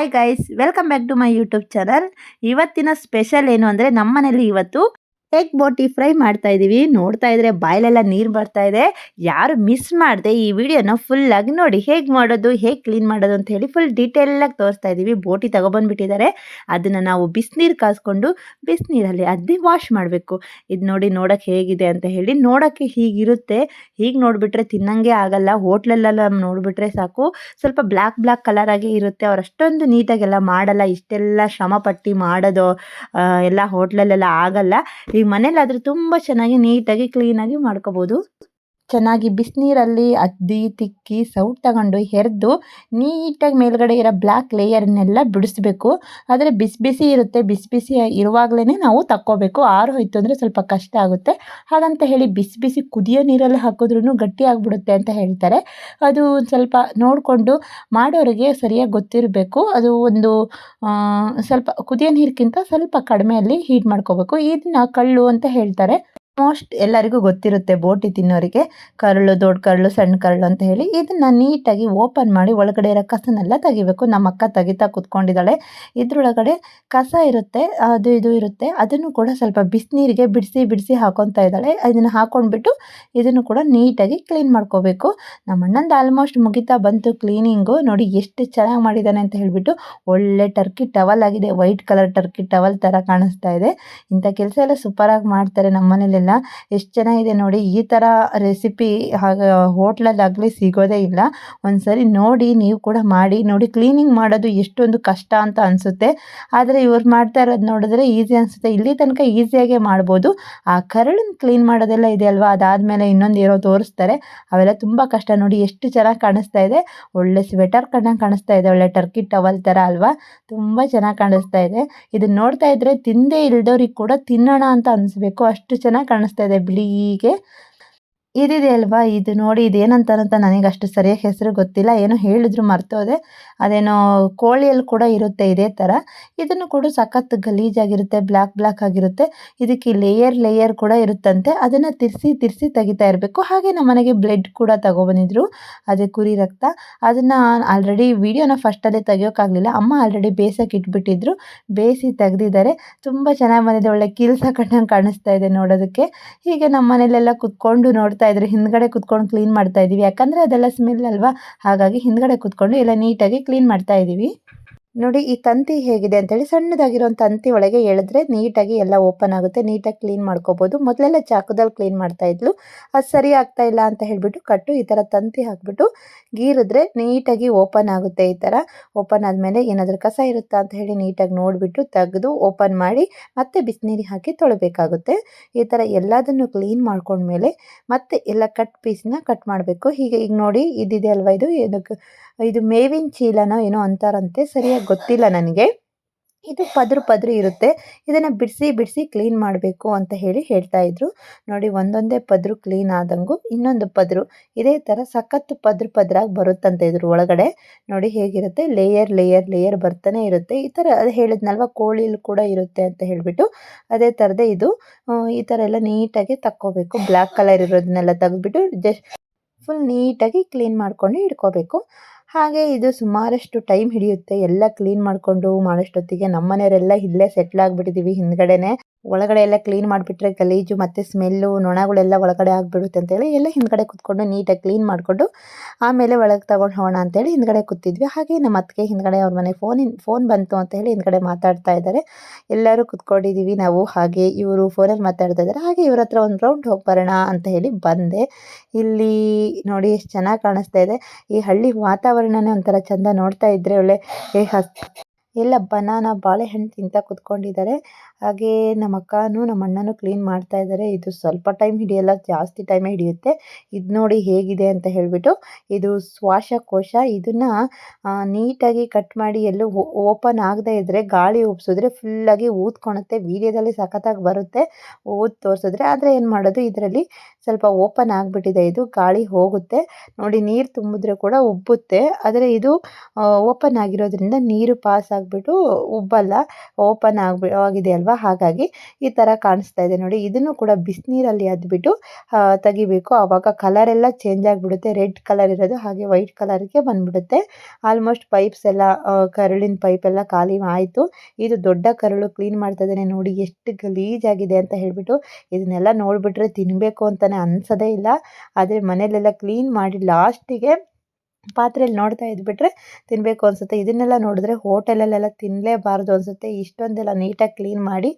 Hi guys welcome back to my YouTube channel ಇವತ್ತಿನ special ಏನು ಅಂದರೆ ನಮ್ಮನೇಲಿ ಇವತ್ತು ಎಗ್ ಬೋಟಿ ಫ್ರೈ ಮಾಡ್ತಾ ಇದ್ದೀವಿ ನೋಡ್ತಾ ಇದ್ರೆ ಬಾಯಲೆಲ್ಲ ನೀರು ಬರ್ತಾ ಇದೆ. ಯಾರು ಮಿಸ್ ಮಾಡಿದೆ ಈ ವಿಡಿಯೋನ ಫುಲ್ಲಾಗಿ ನೋಡಿ ಹೇಗೆ ಮಾಡೋದು, ಹೇಗೆ ಕ್ಲೀನ್ ಮಾಡೋದು ಅಂತ ಹೇಳಿ ಫುಲ್ ಡೀಟೇಲಾಗಿ ತೋರಿಸ್ತಾ ಇದ್ದೀವಿ ಬೋಟಿ ತಗೊಬಂದ್ಬಿಟ್ಟಿದ್ದಾರೆ. ಅದನ್ನು ನಾವು ಬಿಸಿನೀರು ಕಾಸ್ಕೊಂಡು ಬಿಸಿನೀರಲ್ಲಿ ಅದ್ದಿ ವಾಶ್ ಮಾಡಬೇಕು. ಇದು ನೋಡಿ ನೋಡೋಕ್ಕೆ ಹೇಗಿದೆ ಅಂತ ಹೇಳಿ ನೋಡೋಕ್ಕೆ ಹೀಗಿರುತ್ತೆ. ಹೀಗೆ ನೋಡಿಬಿಟ್ರೆ ತಿನ್ನಂಗೆ ಆಗಲ್ಲ. ಹೋಟ್ಲಲ್ಲೆಲ್ಲ ನೋಡಿಬಿಟ್ರೆ ಸಾಕು. ಸ್ವಲ್ಪ ಬ್ಲ್ಯಾಕ್ ಬ್ಲ್ಯಾಕ್ ಕಲರಾಗಿ ಇರುತ್ತೆ. ಅವ್ರು ಅಷ್ಟೊಂದು ನೀಟಾಗೆಲ್ಲ ಮಾಡಲ್ಲ. ಇಷ್ಟೆಲ್ಲ ಶ್ರಮ ಪಟ್ಟು ಮಾಡೋದು ಎಲ್ಲ ಹೋಟ್ಲಲ್ಲೆಲ್ಲ ಆಗಲ್ಲ. ಈಗ ಮನೇಲಾದರೆ ತುಂಬಾ ಚೆನ್ನಾಗಿ ನೀಟಾಗಿ ಕ್ಲೀನಾಗಿ ಮಾಡ್ಕೋಬೋದು. ಚೆನ್ನಾಗಿ ಬಿಸಿನೀರಲ್ಲಿ ಅದ್ದಿ, ತಿಕ್ಕಿ, ಸೌಟ್ ತಗೊಂಡು ಹೆರೆದು ನೀಟಾಗಿ ಮೇಲ್ಗಡೆ ಇರೋ ಬ್ಲ್ಯಾಕ್ ಲೇಯರ್ನೆಲ್ಲ ಬಿಡಿಸ್ಬೇಕು. ಆದರೆ ಬಿಸಿ ಬಿಸಿ ಇರುತ್ತೆ. ಬಿಸಿ ಬಿಸಿ ಇರುವಾಗಲೇ ನಾವು ತಕ್ಕೋಬೇಕು. ಆರು ಹೋಯ್ತು ಅಂದರೆ ಸ್ವಲ್ಪ ಕಷ್ಟ ಆಗುತ್ತೆ. ಹಾಗಂತ ಹೇಳಿ ಬಿಸಿ ಬಿಸಿ ಕುದಿಯೋ ನೀರಲ್ಲಿ ಹಾಕಿದ್ರೂ ಗಟ್ಟಿ ಆಗಿಬಿಡುತ್ತೆ ಅಂತ ಹೇಳ್ತಾರೆ. ಅದು ಸ್ವಲ್ಪ ನೋಡಿಕೊಂಡು ಮಾಡೋರಿಗೆ ಸರಿಯಾಗಿ ಗೊತ್ತಿರಬೇಕು. ಅದು ಒಂದು ಸ್ವಲ್ಪ ಕುದಿಯೋ ನೀರಿಗಿಂತ ಸ್ವಲ್ಪ ಕಡಿಮೆಯಲ್ಲಿ ಹೀಟ್ ಮಾಡ್ಕೋಬೇಕು. ಇದನ್ನ ಕಳ್ಳು ಅಂತ ಹೇಳ್ತಾರೆ. ಮೋಸ್ಟ್ ಎಲ್ಲರಿಗೂ ಗೊತ್ತಿರುತ್ತೆ ಬೋಟಿ ತಿನ್ನೋರಿಗೆ ಕರಳು ದೊಡ್ಡ ಕರಳು ಸಣ್ಣ ಕರಳು ಅಂತ ಹೇಳಿ ಇದನ್ನು ನೀಟಾಗಿ ಓಪನ್ ಮಾಡಿ ಒಳಗಡೆ ಇರೋ ಕಸನೆಲ್ಲ ತೆಗಿಬೇಕು. ನಮ್ಮ ಅಕ್ಕ ತೆಗಿತಾ ಕುತ್ಕೊಂಡಿದ್ದಾಳೆ. ಇದ್ರೊಳಗಡೆ ಕಸ ಇರುತ್ತೆ, ಅದು ಇದು ಇರುತ್ತೆ. ಅದನ್ನು ಕೂಡ ಸ್ವಲ್ಪ ಬಿಸಿನೀರಿಗೆ ಬಿಡಿಸಿ ಬಿಡಿಸಿ ಹಾಕೊತಾ ಇದ್ದಾಳೆ. ಇದನ್ನು ಹಾಕೊಂಡ್ಬಿಟ್ಟು ಇದನ್ನು ಕೂಡ ನೀಟಾಗಿ ಕ್ಲೀನ್ ಮಾಡ್ಕೋಬೇಕು. ನಮ್ಮ ಅಣ್ಣಂದು ಆಲ್ಮೋಸ್ಟ್ ಮುಗಿತಾ ಬಂತು ಕ್ಲೀನಿಂಗು ನೋಡಿ ಎಷ್ಟು ಚೆನ್ನಾಗಿ ಮಾಡಿದ್ದಾನೆ ಅಂತ ಹೇಳಿಬಿಟ್ಟು ಒಳ್ಳೆ ಟರ್ಕಿ ಟವಲ್ ಆಗಿದೆ. ವೈಟ್ ಕಲರ್ ಟರ್ಕಿ ಟವಲ್ ಥರ ಕಾಣಿಸ್ತಾ ಇದೆ. ಇಂಥ ಕೆಲಸ ಎಲ್ಲ ಸೂಪರಾಗಿ ಮಾಡ್ತಾರೆ ನಮ್ಮ ಮನೇಲೆಲ್ಲ ಎಷ್ಟು ಚೆನ್ನಾಗಿದೆ ನೋಡಿ, ಈ ಥರ ರೆಸಿಪಿ ಹಾಗೆ ಹೋಟ್ಲಲ್ಲಾಗಲಿ ಸಿಗೋದೇ ಇಲ್ಲ. ಒಂದ್ಸರಿ ನೋಡಿ, ನೀವು ಕೂಡ ಮಾಡಿ, ನೋಡಿ ಕ್ಲೀನಿಂಗ್ ಮಾಡೋದು ಎಷ್ಟೊಂದು ಕಷ್ಟ ಅಂತ ಅನಿಸುತ್ತೆ. ಆದರೆ ಇವ್ರು ಮಾಡ್ತಾ ಇರೋದು ನೋಡಿದ್ರೆ ಈಸಿ ಅನಿಸುತ್ತೆ. ಇಲ್ಲಿ ತನಕ ಈಸಿಯಾಗೆ ಮಾಡ್ಬೋದು. ಆ ಕರಳನ್ನು ಕ್ಲೀನ್ ಮಾಡೋದೆಲ್ಲ ಇದೆ ಅಲ್ವಾ? ಅದಾದಮೇಲೆ ಇನ್ನೊಂದು ಇರೋ ತೋರಿಸ್ತಾರೆ. ಅವೆಲ್ಲ ತುಂಬ ಕಷ್ಟ. ನೋಡಿ, ಎಷ್ಟು ಚೆನ್ನಾಗಿ ಕಾಣಿಸ್ತಾ ಇದೆ. ಒಳ್ಳೆ ಸ್ವೆಟರ್ ಕಂಡಂಗೆ ಕಾಣಿಸ್ತಾ ಇದೆ. ಒಳ್ಳೆ ಟರ್ಕಿ ಟವಲ್ ಥರ ಅಲ್ವಾ? ತುಂಬ ಚೆನ್ನಾಗಿ ಕಾಣಿಸ್ತಾ ಇದೆ. ಇದನ್ನ ನೋಡ್ತಾ ಇದ್ರೆ ತಿಂದೇ ಇಲ್ದವ್ರಿಗೆ ಕೂಡ ತಿನ್ನೋಣ ಅಂತ ಅನಿಸ್ಬೇಕು. ಅಷ್ಟು ಚೆನ್ನಾಗಿ ಕಾಣಿಸ್ತಾ ಇದೆ ಬಿಳಿಗೆ. ಇದಿದೆ ಅಲ್ವಾ? ಇದು ನೋಡಿ ಇದೇನಂತಾರಂತ ನನಗೆ ಅಷ್ಟು ಸರಿಯಾಗಿ ಹೆಸರು ಗೊತ್ತಿಲ್ಲ. ಏನೋ ಹೇಳಿದ್ರು ಮರ್ತೋದೆ. ಅದೇನೋ ಕೋಳಿಯಲ್ಲಿ ಕೂಡ ಇರುತ್ತೆ ಇದೇ ಥರ. ಇದನ್ನು ಕೂಡ ಸಖತ್ ಗಲೀಜಾಗಿರುತ್ತೆ, ಬ್ಲ್ಯಾಕ್ ಬ್ಲ್ಯಾಕ್ ಆಗಿರುತ್ತೆ. ಇದಕ್ಕೆ ಲೇಯರ್ ಲೇಯರ್ ಕೂಡ ಇರುತ್ತಂತೆ. ಅದನ್ನು ತಿರ್ಸಿ ತಿರ್ಸಿ ತೆಗಿತಾ ಇರಬೇಕು. ಹಾಗೆ ನಮ್ಮ ಮನೆಗೆ ಬ್ಲಡ್ ಕೂಡ ತಗೊಬಂದಿದ್ರು. ಅದೇ ಕುರಿ ರಕ್ತ. ಅದನ್ನು ಆಲ್ರೆಡಿ ವಿಡಿಯೋನ ಫಸ್ಟಲ್ಲೇ ತೆಗಿಯೋಕ್ಕಾಗಲಿಲ್ಲ ಅಮ್ಮ ಆಲ್ರೆಡಿ ಬೇಸಕ್ಕೆ ಇಟ್ಬಿಟ್ಟಿದ್ರು. ಬೇಯಿಸಿ ತೆಗೆದಿದ್ದಾರೆ. ತುಂಬ ಚೆನ್ನಾಗಿ ಬಂದಿದೆ. ಒಳ್ಳೆ ಕೀಲ್ಸ ಕಟ್ಟಂಗೆ ಕಾಣಿಸ್ತಾ ಇದೆ ನೋಡೋದಕ್ಕೆ. ಹೀಗೆ ನಮ್ಮ ಮನೇಲೆಲ್ಲ ಕುತ್ಕೊಂಡು ನೋಡ್ತಾ ಇದ್ರು ಹಿಂದ್ಗಡೆ ಕುತ್ಕೊಂಡು ಕ್ಲೀನ್ ಮಾಡ್ತಾ ಇದೀವಿ. ಯಾಕಂದ್ರೆ ಅದೆಲ್ಲ ಸ್ಮೆಲ್ ಅಲ್ವಾ? ಹಾಗಾಗಿ ಹಿಂದ್ಗಡೆ ಕುತ್ಕೊಂಡು ಎಲ್ಲ ನೀಟಾಗಿ ಕ್ಲೀನ್ ಮಾಡ್ತಾ ಇದ್ದೀವಿ ನೋಡಿ, ಈ ತಂತಿ ಹೇಗಿದೆ ಅಂತೇಳಿ ಸಣ್ಣದಾಗಿರೋ ತಂತಿ ಒಳಗೆ ಎಳೆದ್ರೆ ನೀಟಾಗಿ ಎಲ್ಲ ಓಪನ್ ಆಗುತ್ತೆ. ನೀಟಾಗಿ ಕ್ಲೀನ್ ಮಾಡ್ಕೋಬೋದು. ಮೊದಲೆಲ್ಲ ಚಾಕುದಲ್ಲಿ ಕ್ಲೀನ್ ಮಾಡ್ತಾ ಇದ್ಲು. ಅದು ಸರಿ ಆಗ್ತಾ ಇಲ್ಲ ಅಂತ ಹೇಳಿಬಿಟ್ಟು ಕಟ್ಟು, ಈ ಥರ ತಂತಿ ಹಾಕ್ಬಿಟ್ಟು ಗೀರಿದ್ರೆ ನೀಟಾಗಿ ಓಪನ್ ಆಗುತ್ತೆ ಈ ಥರ ಓಪನ್ ಆದಮೇಲೆ ಏನಾದರೂ ಕಸ ಇರುತ್ತಾ ಅಂತ ಹೇಳಿ ನೀಟಾಗಿ ನೋಡಿಬಿಟ್ಟು ತೆಗೆದು ಓಪನ್ ಮಾಡಿ ಮತ್ತೆ ಬಿಸಿನೀರು ಹಾಕಿ ತೊಳಬೇಕಾಗುತ್ತೆ. ಈ ಥರ ಎಲ್ಲದನ್ನು ಕ್ಲೀನ್ ಮಾಡ್ಕೊಂಡ್ಮೇಲೆ ಮತ್ತೆ ಎಲ್ಲ ಕಟ್ ಪೀಸ್ನ ಕಟ್ ಮಾಡಬೇಕು. ಹೀಗೆ ಈಗ ನೋಡಿ, ಇದಿದೆ ಅಲ್ವಾ ಇದು? ಇದಕ್ಕೆ ಇದು ಮೇವಿನ ಚೀಲನೋ ಏನೋ ಅಂತಾರಂತೆ, ಸರಿಯಾಗಿ ಗೊತ್ತಿಲ್ಲ ನನಗೆ. ಇದು ಪದರು ಪದ್ರು ಇರುತ್ತೆ. ಇದನ್ನು ಬಿಡಿಸಿ ಬಿಡಿಸಿ ಕ್ಲೀನ್ ಮಾಡಬೇಕು ಅಂತ ಹೇಳಿ ಹೇಳ್ತಾ ಇದ್ರು. ನೋಡಿ, ಒಂದೊಂದೇ ಪದ್ರು ಕ್ಲೀನ್ ಆದಂಗೂ, ಇನ್ನೊಂದು ಪದ್ರು. ಇದೇ ಥರ ಸಖತ್ತು ಪದ್ರು ಪದ್ರಾಗಿ ಬರುತ್ತಂತೆ ಇದ್ರ ಒಳಗಡೆ. ನೋಡಿ, ಹೇಗಿರುತ್ತೆ? ಲೇಯರ್ ಲೇಯರ್ ಲೇಯರ್ ಬರ್ತಾನೆ ಇರುತ್ತೆ. ಈ ಥರ ಅದು ಹೇಳಿದ್ನಲ್ವ, ಕೋಳಿಲಿ ಕೂಡ ಇರುತ್ತೆ ಅಂತ ಹೇಳಿಬಿಟ್ಟು. ಅದೇ ಥರದೇ ಇದು. ಈ ಥರ ಎಲ್ಲ ನೀಟಾಗಿ ತಕ್ಕೋಬೇಕು. ಬ್ಲ್ಯಾಕ್ ಕಲರ್ ಇರೋದನ್ನೆಲ್ಲ ತೆಗೆದ್ಬಿಟ್ಟು ಜಸ್ಟ್ ಫುಲ್ ನೀಟಾಗಿ ಕ್ಲೀನ್ ಮಾಡ್ಕೊಂಡು ಇಟ್ಕೋಬೇಕು. ಹಾಗೆ ಇದು ಸುಮಾರಷ್ಟು ಟೈಮ್ ಹಿಡಿಯುತ್ತೆ. ಎಲ್ಲ ಕ್ಲೀನ್ ಮಾಡ್ಕೊಂಡು ಮಾಡೋಷ್ಟೊತ್ತಿಗೆ ನಮ್ಮ ಮನೆಯವರೆಲ್ಲ ಇಲ್ಲೇ ಸೆಟ್ಲ್ ಆಗಿಬಿಟ್ಟಿದ್ದೀವಿ ಹಿಂದ್ಗಡೆನೆ. ಒಳಗಡೆ ಎಲ್ಲ ಕ್ಲೀನ್ ಮಾಡಿಬಿಟ್ರೆ ಗಲೀಜು ಮತ್ತು ಸ್ಮೆಲ್ಲು ನೊಣಗಳೆಲ್ಲ ಒಳಗಡೆ ಆಗಿಬಿಡುತ್ತೆ ಅಂತೇಳಿ ಎಲ್ಲ ಹಿಂದ್ಗಡೆ ಕೂತ್ಕೊಂಡು ನೀಟಾಗಿ ಕ್ಲೀನ್ ಮಾಡಿಕೊಂಡು ಆಮೇಲೆ ಒಳಗೆ ತಗೊಂಡು ಹೋಗೋಣ ಅಂತೇಳಿ ಹಿಂದ್ಗಡೆ ಕೂತಿದ್ವಿ. ಹಾಗೆ ನಮ್ಮ ಅತ್ತಿಗೆ ಹಿಂದ್ಗಡೆ ಅವ್ರ ಮನೆ ಫೋನಿನ ಫೋನ್ ಬಂತು ಅಂತ ಹೇಳಿ ಹಿಂದ್ಗಡೆ ಮಾತಾಡ್ತಾ ಇದ್ದಾರೆ. ಎಲ್ಲರೂ ಕೂತ್ಕೊಂಡಿದ್ದೀವಿ ನಾವು, ಹಾಗೆ ಇವರು ಫೋನಲ್ಲಿ ಮಾತಾಡ್ತಾ ಇದ್ದಾರೆ. ಹಾಗೆ ಇವ್ರ ಹತ್ರ ಒಂದು ರೌಂಡ್ ಹೋಗಿ ಬರೋಣ ಅಂತ ಹೇಳಿ ಬಂದೆ. ಇಲ್ಲಿ ನೋಡಿ ಎಷ್ಟು ಚೆನ್ನಾಗಿ ಕಾಣಿಸ್ತಾ ಇದೆ. ಈ ಹಳ್ಳಿ ವಾತಾವರಣನೇ ಒಂಥರ ಚಂದ ನೋಡ್ತಾ ಇದ್ದರೆ ಒಳ್ಳೆ ಎಲ್ಲ ಬನಾನ ಬಾಳೆಹಣ್ಣು ತಿಂತ ಕುತ್ಕೊಂಡಿದ್ದಾರೆ. ಹಾಗೆ ನಮ್ಮ ಅಕ್ಕನೂ ನಮ್ಮ ಅಣ್ಣನೂ ಕ್ಲೀನ್ ಮಾಡ್ತಾ ಇದ್ದಾರೆ. ಇದು ಸ್ವಲ್ಪ ಟೈಮ್ ಹಿಡಿಯಲ್ಲ, ಜಾಸ್ತಿ ಟೈಮೇ ಹಿಡಿಯುತ್ತೆ. ಇದು ನೋಡಿ ಹೇಗಿದೆ ಅಂತ ಹೇಳಿಬಿಟ್ಟು ಇದು ಶ್ವಾಸಕೋಶ. ಇದನ್ನು ನೀಟಾಗಿ ಕಟ್ ಮಾಡಿ ಎಲ್ಲೂ ಓಪನ್ ಆಗದೇ ಇದ್ದರೆ ಗಾಳಿ ಉಬ್ಸಿದ್ರೆ ಫುಲ್ಲಾಗಿ ಊದ್ಕೊಳುತ್ತೆ ವೀಡಿಯೋದಲ್ಲಿ ಸಖತ್ತಾಗಿ ಬರುತ್ತೆ. ಊದ್ ತೋರಿಸಿದ್ರೆ ಆದರೆ ಏನು ಮಾಡೋದು? ಇದರಲ್ಲಿ ಸ್ವಲ್ಪ ಓಪನ್ ಆಗಿಬಿಟ್ಟಿದೆ. ಇದು ಗಾಳಿ ಹೋಗುತ್ತೆ. ನೋಡಿ ನೀರು ತುಂಬಿದ್ರೆ ಕೂಡ ಉಬ್ಬುತ್ತೆ. ಆದರೆ ಇದು ಓಪನ್ ಆಗಿರೋದ್ರಿಂದ ನೀರು ಪಾಸ್ ಆಗಿಬಿಟ್ಟು ಉಬ್ಬಲ್ಲ. ಓಪನ್ ಆಗ್ಬಿ, ಆಗಿದೆ ಅಲ್ವಾ? ಅಲ್ವಾ? ಹಾಗಾಗಿ ಈ ಥರ ಕಾಣಿಸ್ತಾ ಇದೆ ನೋಡಿ. ಇದನ್ನು ಕೂಡ ಬಿಸಿನೀರಲ್ಲಿ ಅದ್ಬಿಟ್ಟು ತೆಗಿಬೇಕು. ಆವಾಗ ಕಲರ್ ಎಲ್ಲ ಚೇಂಜ್ ಆಗಿಬಿಡುತ್ತೆ. ರೆಡ್ ಕಲರ್ ಇರೋದು, ಹಾಗೆ ವೈಟ್ ಕಲರ್ಗೆ ಬಂದ್ಬಿಡುತ್ತೆ. ಆಲ್ಮೋಸ್ಟ್ ಪೈಪ್ಸ್ ಎಲ್ಲ ಕರುಳಿನ ಪೈಪ್ ಎಲ್ಲ ಖಾಲಿ ಆಯಿತು. ಇದು ದೊಡ್ಡ ಕರಳು ಕ್ಲೀನ್ ಮಾಡ್ತಾ ಇದ್ದಾನೆ ನೋಡಿ. ಎಷ್ಟು ಗಲೀಜಾಗಿದೆ ಅಂತ ಹೇಳಿಬಿಟ್ಟು ಇದನ್ನೆಲ್ಲ ನೋಡಿಬಿಟ್ರೆ ತಿನ್ನಬೇಕು ಅಂತಲೇ ಅನ್ಸೋದೇ ಇಲ್ಲ. ಆದರೆ ಮನೇಲೆಲ್ಲ ಕ್ಲೀನ್ ಮಾಡಿ ಲಾಸ್ಟಿಗೆ ಪಾತ್ರೆಯಲ್ಲಿ ನೋಡ್ತಾ ಇದ್ಬಿಟ್ರೆ ತಿನ್ನಬೇಕು ಅನಿಸುತ್ತೆ. ಇದನ್ನೆಲ್ಲ ನೋಡಿದ್ರೆ ಹೋಟೆಲಲ್ಲೆಲ್ಲ ತಿನ್ನಲೇಬಾರ್ದು ಅನಿಸುತ್ತೆ. ಇಷ್ಟೊಂದೆಲ್ಲ ನೀಟಾಗಿ ಕ್ಲೀನ್ ಮಾಡಿ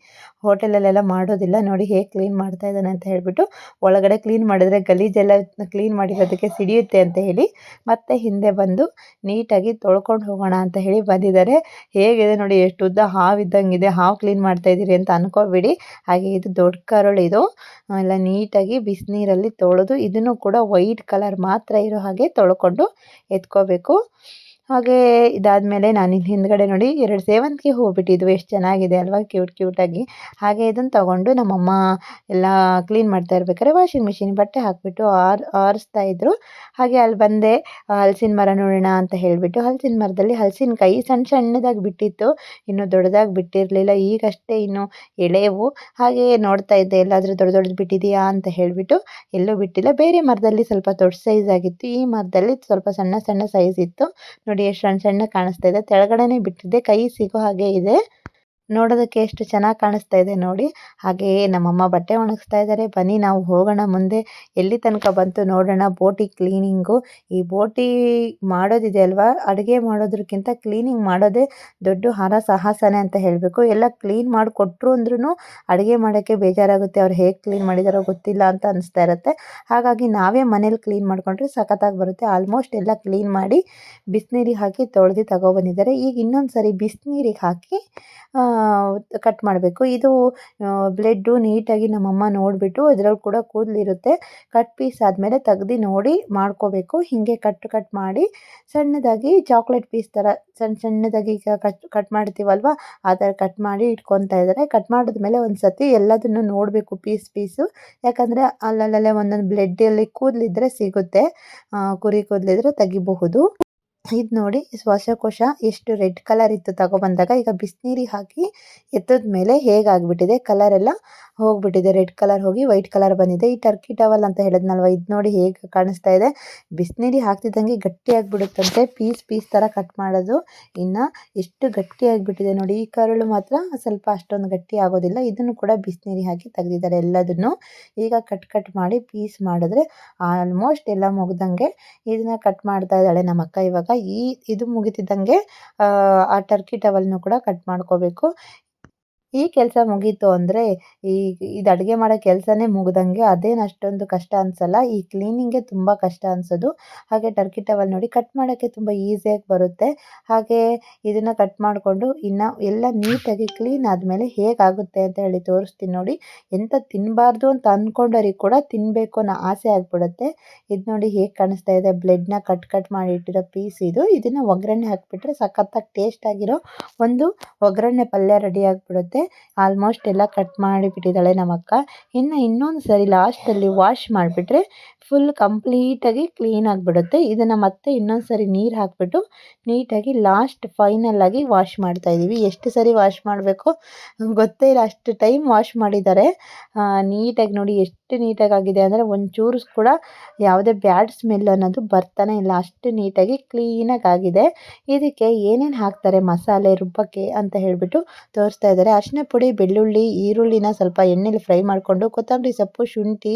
ಹೋಟೆಲಲ್ಲೆಲ್ಲ ಮಾಡೋದಿಲ್ಲ. ನೋಡಿ ಹೇಗೆ ಕ್ಲೀನ್ ಮಾಡ್ತಾ ಇದ್ದಾನೆ ಅಂತ ಹೇಳಿಬಿಟ್ಟು ಒಳಗಡೆ ಕ್ಲೀನ್ ಮಾಡಿದ್ರೆ ಗಲೀಜೆಲ್ಲ ಕ್ಲೀನ್ ಮಾಡಿರೋದಕ್ಕೆ ಸಿಡಿಯುತ್ತೆ ಅಂತ ಹೇಳಿ ಮತ್ತೆ ಹಿಂದೆ ಬಂದು ನೀಟಾಗಿ ತೊಳ್ಕೊಂಡು ಹೋಗೋಣ ಅಂತ ಹೇಳಿ ಬಂದಿದ್ದಾರೆ. ಹೇಗಿದೆ ನೋಡಿ ಎಷ್ಟು ಉದ್ದ ಹಾವು ಇದ್ದಂಗಿದೆ ಹಾವು ಕ್ಲೀನ್ ಮಾಡ್ತಾ ಇದ್ದೀರಿ ಅಂತ ಅನ್ಕೋಬೇಡಿ. ಹಾಗೆ ಇದು ದೊಡ್ಡ ಕರಳು ಇದು. ಎಲ್ಲ ನೀಟಾಗಿ ಬಿಸಿನೀರಲ್ಲಿ ತೊಳೆದು ಇದನ್ನು ಕೂಡ ವೈಟ್ ಕಲರ್ ಮಾತ್ರ ಇರೋ ಹಾಗೆ ತೊಳ್ಕೊಂಡು ಎತ್ಕೋಬೇಕು ಹಾಗೇ ಇದಾದಮೇಲೆ ನಾನು ಇಲ್ಲಿ ಹಿಂದ್ಗಡೆ ನೋಡಿ ಎರಡು ಸೇವಂತಿಗೆ ಹೂ ಬಿಟ್ಟಿದ್ವು. ಎಷ್ಟು ಚೆನ್ನಾಗಿದೆ ಅಲ್ವಾ? ಕ್ಯೂಟ್ ಕ್ಯೂಟಾಗಿ ಹಾಗೆ ಇದನ್ನು ತಗೊಂಡು ನಮ್ಮಮ್ಮ ಎಲ್ಲ ಕ್ಲೀನ್ ಮಾಡ್ತಾ ಇರ್ಬೇಕಾದ್ರೆ ವಾಷಿಂಗ್ ಮಿಷಿನ್ ಬಟ್ಟೆ ಹಾಕಿಬಿಟ್ಟು ಆರ್, ಆರಿಸ್ತಾ ಇದ್ರು. ಹಾಗೆ ಅಲ್ಲಿ ಬಂದೆ ಹಲಸಿನ ಮರ ನೋಡೋಣ ಅಂತ ಹೇಳಿಬಿಟ್ಟು ಹಲಸಿನ ಮರದಲ್ಲಿ ಹಲಸಿನಕಾಯಿ ಸಣ್ಣ ಸಣ್ಣದಾಗಿ ಬಿಟ್ಟಿತ್ತು. ಇನ್ನೂ ದೊಡ್ಡದಾಗಿ ಬಿಟ್ಟಿರಲಿಲ್ಲ. ಈಗಷ್ಟೇ ಇನ್ನು ಎಳೆವು. ಹಾಗೆ ನೋಡ್ತಾ ಇದ್ದೆ, ಎಲ್ಲಾದರೂ ದೊಡ್ಡ ದೊಡ್ಡದು ಬಿಟ್ಟಿದೆಯಾ ಅಂತ ಹೇಳಿಬಿಟ್ಟು ಎಲ್ಲೂ ಬಿಟ್ಟಿಲ್ಲ. ಬೇರೆ ಮರದಲ್ಲಿ ಸ್ವಲ್ಪ ದೊಡ್ಡ ಸೈಜ್ ಆಗಿತ್ತು. ಈ ಮರದಲ್ಲಿ ಸ್ವಲ್ಪ ಸಣ್ಣ ಸಣ್ಣ ಸೈಜ್ ಇತ್ತು. ನೋಡಿ ಎಷ್ಟು ಸಣ್ಣ ಸಣ್ಣ ಕಾಣಿಸ್ತಾ ಇದೆ. ತೆಳಗಡೆನೆ ಬಿಟ್ಟಿದೆ. ಕೈ ಸಿಗೋ ಹಾಗೆ ಇದೆ. ನೋಡೋದಕ್ಕೆ ಎಷ್ಟು ಚೆನ್ನಾಗಿ ಕಾಣಿಸ್ತಾ ಇದೆ ನೋಡಿ. ಹಾಗೆಯೇ ನಮ್ಮಮ್ಮ ಬಟ್ಟೆ ಒಣಗಿಸ್ತಾ ಇದ್ದಾರೆ. ಬನ್ನಿ ನಾವು ಹೋಗೋಣ ಮುಂದೆ. ಎಲ್ಲಿ ತನಕ ಬಂತು ನೋಡೋಣ. ಬೋಟಿ ಕ್ಲೀನಿಂಗು. ಈ ಬೋಟಿ ಮಾಡೋದಿದೆ ಅಲ್ವಾ? ಅಡುಗೆ ಮಾಡೋದ್ರಕ್ಕಿಂತ ಕ್ಲೀನಿಂಗ್ ಮಾಡೋದೇ ದೊಡ್ಡ ಹರ ಸಾಹಸನೇ ಅಂತ ಹೇಳಬೇಕು. ಎಲ್ಲ ಕ್ಲೀನ್ ಮಾಡಿಕೊಟ್ರು ಅಂದ್ರೂ ಅಡುಗೆ ಮಾಡೋಕ್ಕೆ ಬೇಜಾರಾಗುತ್ತೆ. ಅವ್ರು ಹೇಗೆ ಕ್ಲೀನ್ ಮಾಡಿದಾರೋ ಗೊತ್ತಿಲ್ಲ ಅಂತ ಅನಿಸ್ತಾ ಇರುತ್ತೆ. ಹಾಗಾಗಿ ನಾವೇ ಮನೇಲಿ ಕ್ಲೀನ್ ಮಾಡಿಕೊಂಡ್ರೆ ಸಖತ್ತಾಗಿ ಬರುತ್ತೆ. ಆಲ್ಮೋಸ್ಟ್ ಎಲ್ಲ ಕ್ಲೀನ್ ಮಾಡಿ ಬಿಸಿನೀರಿಗೆ ಹಾಕಿ ತೊಳೆದು ತಗೊಬಂದಿದ್ದಾರೆ ಈಗ ಇನ್ನೊಂದು ಸರಿ ಬಿಸಿನೀರಿಗೆ ಹಾಕಿ ಕಟ್ ಮಾಡಬೇಕು. ಇದು ಬ್ಲೆಡ್ಡು ನೀಟಾಗಿ ನಮ್ಮಮ್ಮ ನೋಡಿಬಿಟ್ಟು ಅದ್ರಲ್ಲಿ ಕೂಡ ಕೂದಲಿರುತ್ತೆ. ಕಟ್ ಪೀಸ್ ಆದಮೇಲೆ ತೆಗ್ದು ನೋಡಿ ಮಾಡ್ಕೋಬೇಕು. ಹೀಗೆ ಕಟ್ ಕಟ್ ಮಾಡಿ ಸಣ್ಣದಾಗಿ ಚಾಕ್ಲೇಟ್ ಪೀಸ್ ಥರ ಸಣ್ಣ ಸಣ್ಣದಾಗಿ ಈಗ ಕಟ್ ಕಟ್ ಮಾಡ್ತೀವಲ್ವ? ಆ ಥರ ಕಟ್ ಮಾಡಿ ಇಟ್ಕೊತಾ ಇದ್ದಾರೆ. ಕಟ್ ಮಾಡಿದ್ಮೇಲೆ ಒಂದು ಸತಿ ಎಲ್ಲದನ್ನು ನೋಡಬೇಕು ಪೀಸ್ ಪೀಸು ಯಾಕಂದರೆ ಅಲ್ಲಲ್ಲೇ ಒಂದೊಂದು ಬ್ಲೆಡ್ಡಲ್ಲಿ ಕೂದಲಿದ್ರೆ ಸಿಗುತ್ತೆ. ಕುರಿ ಕೂದಲಿದ್ರೆ ತೆಗಿಬಹುದು. ಇದು ನೋಡಿ ಶ್ವಾಸಕೋಶ ಎಷ್ಟು ರೆಡ್ ಕಲರ್ ಇತ್ತು ತಗೊಬಂದಾಗ. ಈಗ ಬಿಸಿನೀರಿಗೆ ಹಾಕಿ ಎತ್ತದ ಮೇಲೆ ಹೇಗಾಗ್ಬಿಟ್ಟಿದೆ? ಕಲರ್ ಎಲ್ಲ ಹೋಗ್ಬಿಟ್ಟಿದೆ. ರೆಡ್ ಕಲರ್ ಹೋಗಿ ವೈಟ್ ಕಲರ್ ಬಂದಿದೆ. ಈ ಟರ್ಕಿ ಟವಲ್ ಅಂತ ಹೇಳಿದ್ನಲ್ವ? ಇದು ನೋಡಿ ಹೇಗೆ ಕಾಣಿಸ್ತಾ ಇದೆ. ಬಿಸಿನೀರಿಗೆ ಹಾಕ್ತಿದ್ದಂಗೆ ಗಟ್ಟಿಯಾಗಿಬಿಡುತ್ತಂತೆ. ಪೀಸ್ ಪೀಸ್ ಥರ ಕಟ್ ಮಾಡೋದು. ಇನ್ನು ಎಷ್ಟು ಗಟ್ಟಿಯಾಗಿಬಿಟ್ಟಿದೆ ನೋಡಿ. ಈ ಕರುಳು ಮಾತ್ರ ಸ್ವಲ್ಪ ಅಷ್ಟೊಂದು ಗಟ್ಟಿ ಆಗೋದಿಲ್ಲ. ಇದನ್ನು ಕೂಡ ಬಿಸಿನೀರಿಗೆ ಹಾಕಿ ತೆಗೆದಿದ್ದಾರೆ ಎಲ್ಲದನ್ನು. ಈಗ ಕಟ್ ಕಟ್ ಮಾಡಿ ಪೀಸ್ ಮಾಡಿದ್ರೆ ಆಲ್ಮೋಸ್ಟ್ ಎಲ್ಲ ಮುಗ್ದಂಗೆ ಇದನ್ನ ಕಟ್ ಮಾಡ್ತಾ ಇದ್ದಾಳೆ ನಮ್ಮ ಅಕ್ಕ ಇವಾಗ. ಈ ಇದು ಮುಗಿತಿದ್ದಂಗೆ ಆ ಟರ್ಕಿ ಟವಲ್ನು ಕೂಡ ಕಟ್ ಮಾಡ್ಕೋಬೇಕು. ಈ ಕೆಲಸ ಮುಗೀತು ಅಂದರೆ ಈ, ಇದು ಅಡುಗೆ ಮಾಡೋ ಕೆಲಸನೇ ಮುಗ್ದಂಗೆ ಅದೇನು ಅಷ್ಟೊಂದು ಕಷ್ಟ ಅನಿಸಲ್ಲ. ಈ ಕ್ಲೀನಿಂಗೆ ತುಂಬ ಕಷ್ಟ ಅನಿಸೋದು. ಹಾಗೆ ಟರ್ಕಿ ಟವಲ್ ನೋಡಿ ಕಟ್ ಮಾಡೋಕ್ಕೆ ತುಂಬ ಈಸಿಯಾಗಿ ಬರುತ್ತೆ. ಹಾಗೆ ಇದನ್ನು ಕಟ್ ಮಾಡಿಕೊಂಡು ಇನ್ನು ಎಲ್ಲ ನೀಟಾಗಿ ಕ್ಲೀನ್ ಆದಮೇಲೆ ಹೇಗಾಗುತ್ತೆ ಅಂತ ಹೇಳಿ ತೋರಿಸ್ತೀನಿ ನೋಡಿ. ಎಂಥ ತಿನ್ನಬಾರ್ದು ಅಂತ ಅಂದ್ಕೊಂಡವ್ರಿಗೆ ಕೂಡ ತಿನ್ನಬೇಕು ಅನ್ನೋ ಆಸೆ ಆಗಿಬಿಡುತ್ತೆ. ಇದು ನೋಡಿ ಹೇಗೆ ಕಾಣಿಸ್ತಾ ಇದೆ. ಬ್ಲೆಡ್ನ ಕಟ್ ಕಟ್ ಮಾಡಿ ಇಟ್ಟಿರೋ ಪೀಸ್ ಇದು. ಇದನ್ನು ಒಗ್ಗರಣೆ ಹಾಕಿಬಿಟ್ರೆ ಸಖತ್ತಾಗಿ ಟೇಸ್ಟ್ ಆಗಿರೋ ಒಂದು ಒಗ್ಗರಣೆ ಪಲ್ಯ ರೆಡಿ ಆಗಿಬಿಡುತ್ತೆ. ಆಲ್ಮೋಸ್ಟ್ ಎಲ್ಲ ಕಟ್ ಮಾಡಿಬಿಟ್ಟಿದ್ದಾಳೆ ನಮ್ಮ ಅಕ್ಕ ಇನ್ನು ಇನ್ನೊಂದು ಸರಿ ಲಾಸ್ಟಲ್ಲಿ ವಾಶ್ ಮಾಡಿಬಿಟ್ರೆ ಫುಲ್ ಕಂಪ್ಲೀಟಾಗಿ ಕ್ಲೀನ್ ಆಗಿಬಿಡುತ್ತೆ. ಇದನ್ನು ಮತ್ತೆ ಇನ್ನೊಂದು ಸರಿ ನೀರು ಹಾಕಿಬಿಟ್ಟು ನೀಟಾಗಿ ಲಾಸ್ಟ್ ಫೈನಲ್ಲಾಗಿ ವಾಶ್ ಮಾಡ್ತಾಯಿದ್ದೀವಿ ಎಷ್ಟು ಸರಿ ವಾಶ್ ಮಾಡಬೇಕು ಗೊತ್ತೇ ಇಲ್ಲ. ಅಷ್ಟು ಟೈಮ್ ವಾಶ್ ಮಾಡಿದ್ದಾರೆ. ನೀಟಾಗಿ ನೋಡಿ ಎಷ್ಟು ನೀಟಾಗಿ ಆಗಿದೆ ಅಂದರೆ ಒಂಚೂರು ಕೂಡ ಯಾವುದೇ ಬ್ಯಾಡ್ ಸ್ಮೆಲ್ ಅನ್ನೋದು ಬರ್ತಾನೆ ಇಲ್ಲ. ಅಷ್ಟು ನೀಟಾಗಿ ಕ್ಲೀನಾಗಿ ಆಗಿದೆ ಇದಕ್ಕೆ ಏನೇನು ಹಾಕ್ತಾರೆ ಮಸಾಲೆ ರುಬ್ಬಕ್ಕೆ ಅಂತ ಹೇಳಿಬಿಟ್ಟು ತೋರಿಸ್ತಾ ಇದ್ದಾರೆ. ಅರಿಶಿನ ಪುಡಿ, ಬೆಳ್ಳುಳ್ಳಿ, ಈರುಳ್ಳಿನ ಸ್ವಲ್ಪ ಎಣ್ಣೆಲಿ ಫ್ರೈ ಮಾಡಿಕೊಂಡು ಕೊತ್ತಂಬರಿ ಸೊಪ್ಪು, ಶುಂಠಿ